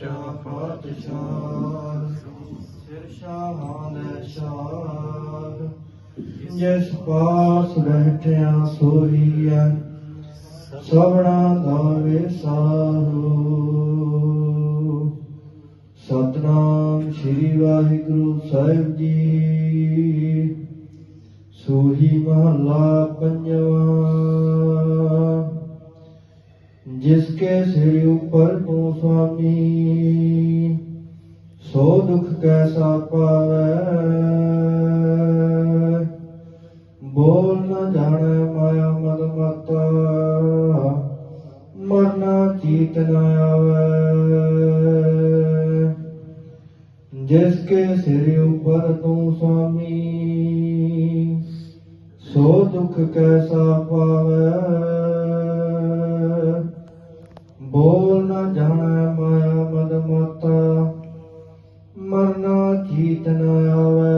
ਚਾਪਤ ਸ਼ਾਦ ਸਿਰ ਸ਼ਾਹਾਂ ਦੇ ਸ਼ਾਦ ਜਿਸ ਪਾਸ ਬੈਠਿਆ ਸੋਈਐ ਸਭਨਾ ਦਾ ਵਿਸਾਰੋ। ਸਤਨਾਮ ਸ੍ਰੀ ਵਾਹਿਗੁਰੂ ਸਾਹਿਬ ਜੀ। ਸੋਹੀ ਮਹਲਾ ਪੰਜਵਾ। ਜਿਸਕੇ ਸਿਰ ਉਪਰ ਤੂੰ ਸੁਆਮੀ, ਸੋ ਦੁਖ ਕੈਸਾ ਪਾਵੈ। ਬੋਲ ਨ ਜਾਣੈ ਮਾਇਆ ਮਦ ਮਤਾ ਮਰਨਾ ਚੀਤ ਨ ਆਵੈ। ਜਿਸਕੇ ਸਿਰ ਉਪਰ ਤੂੰ ਸੁਆਮੀ, ਸੋ ਦੁਖ ਕੈਸਾ ਪਾਵੈ। ਬੋਲ ਨ ਜਾਣੈ ਮਾਇਆ ਮਦ ਮਾਤਾ, ਮਰਨਾ ਜੀਤ ਨ ਆਵੈ।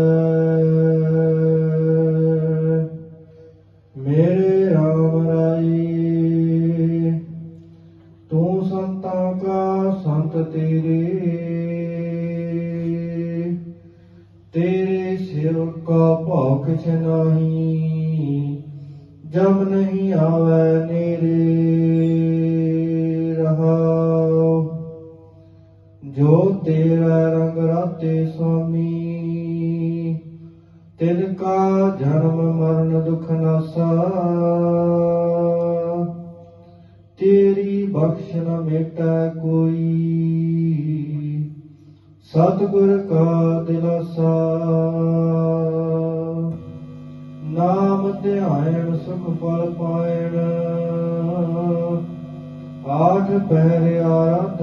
ਮੇਰੇ ਰਾਮ ਰਾਈ ਤੂੰ ਸੰਤਾਂ ਕਾ ਸੰਤ ਤੇਰੇ। ਤੇਰੇ ਸਿਰ ਕਾ ਭਾਉ ਕਿਛ ਨਹੀਂ, ਜਮ ਨਹੀਂ ਆਵੈ। ਜੋ ਤੇਰਾ ਰੰਗ ਰਾਤੇ ਸੁਆਮੀ, ਤਿਨ ਕਾ ਜਨਮ ਮਰਨ ਦੁਖ ਨਾਸਾ। ਤੇਰੀ ਬਖਸ਼ ਨ ਮੇਟੈ ਕੋਈ, ਸਤਿਗੁਰ ਕਾ ਦਿਲਾਸਾ। ਨਾਮ ਧਿਆਇਣ ਸੁਖ ਫਲ ਪਾਇਣ ਆਠ ਪਹਿਰ ਆਰਤ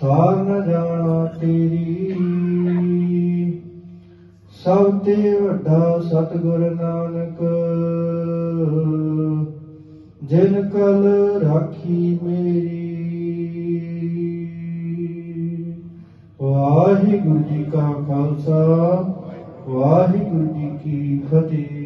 ਸਾਰ ਨ ਜਾਣਾ ਤੇਰੀ। ਸਭ ਤੇ ਵੱਡਾ ਸਤਿਗੁਰ ਨਾਨਕ, ਜਿਨ ਕਲ ਰਾਖੀ ਮੇਰੀ। ਵਾਹਿਗੁਰੂ ਜੀ ਕਾ ਖਾਲਸਾ, ਵਾਹਿਗੁਰੂ ਜੀ ਕੀ ਫਤਿਹ।